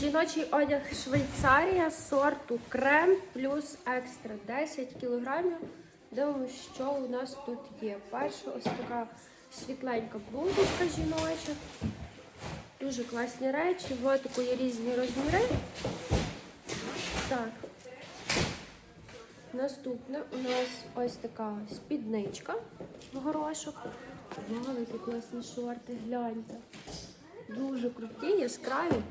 Жіночий одяг Швейцарія сорту крем плюс екстра 10 кілограмів. Дивимося, що у нас тут є. Перша ось така світленька блузочка жіноча. Дуже класні речі. Таку є різні розміри. Так. Наступне у нас ось така спідничка в горошок. Вау, які класні шорти, гляньте. Дуже круті, яскраві.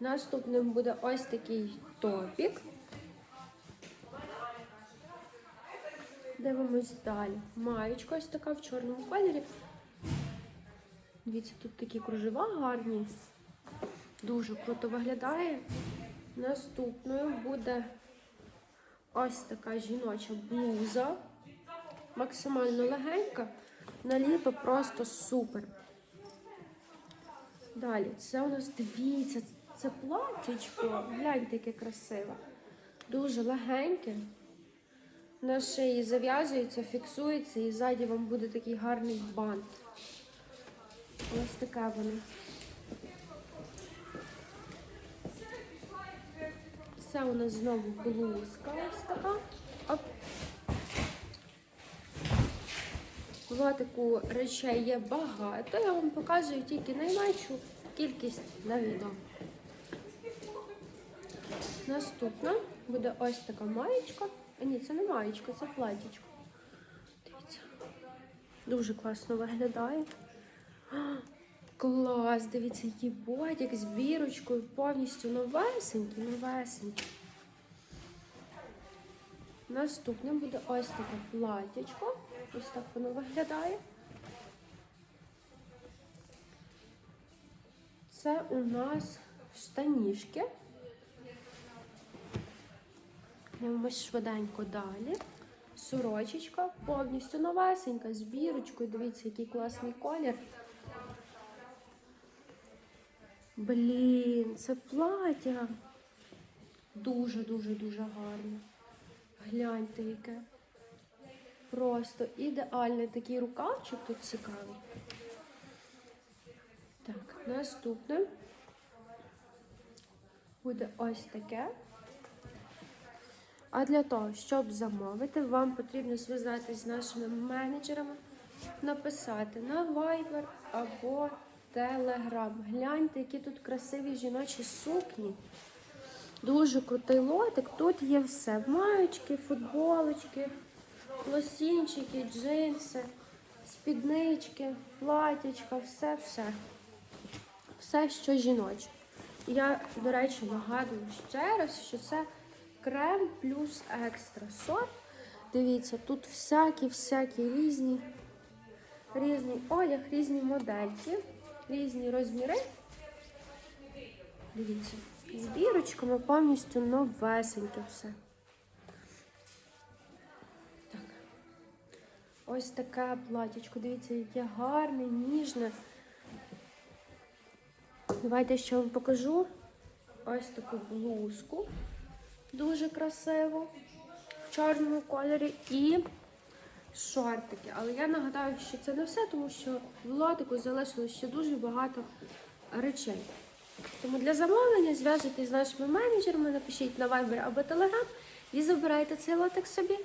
Наступним буде ось такий топік. Дивимось далі. Маєчка ось така в чорному кольорі. Дивіться, тут такі кружева гарні. Дуже круто виглядає. Наступною буде ось така жіноча блуза. Максимально легенька. На літо просто супер. Далі, це у нас дивіться, це платічко. Гляньте, яке красиве. Дуже легеньке. На шиї зав'язується, фіксується і ззаді вам буде такий гарний бант. Ось таке воно. Це у нас знову блузка ось така. Оп. В речей є багато. Я вам показую тільки найменшу кількість на відео. Наступна буде ось така маєчка. А ні, це не маєчка, це платічко. Дивіться. Дуже класно виглядає. А, Клас, дивіться, який бодік з бірочкою, повністю новесенький, новесенький. Наступне буде ось таке платячко. Ось так воно виглядає. Це у нас штанішки. Дивимось швиденько далі. Сорочечка повністю новесенька, з бірочкою. Дивіться, який класний колір. Блін, це плаття. Дуже-дуже-дуже гарне. Гляньте, яке. Просто ідеальний такий рукавчик тут цікавий. Так, наступне буде ось таке. А для того, щоб замовити, вам потрібно зв'язатися з нашими менеджерами, написати на Viber або Telegram. Гляньте, які тут красиві жіночі сукні. Дуже крутий лотик. Тут є все. Маючки, футболочки, лосінчики, джинси, спіднички, платічка, все-все. Все, що жіноче. Я, до речі, нагадую ще раз, що це крем плюс екстра сорт. Дивіться, тут всякі-всякі різні, різний одяг, різні модельки, різні розміри. Дивіться, з бірочками повністю новесеньке все. Так. Ось таке платічко. Дивіться, яке гарне, ніжне. Давайте ще вам покажу ось таку блузку. Дуже красиво. В чорному кольорі і шортики. Але я нагадаю, що це не все, тому що в лотику залишилось ще дуже багато речей. Тому для замовлення зв'язуйтесь з нашими менеджерами, напишіть на Viber або Telegram і забирайте цей лотик собі.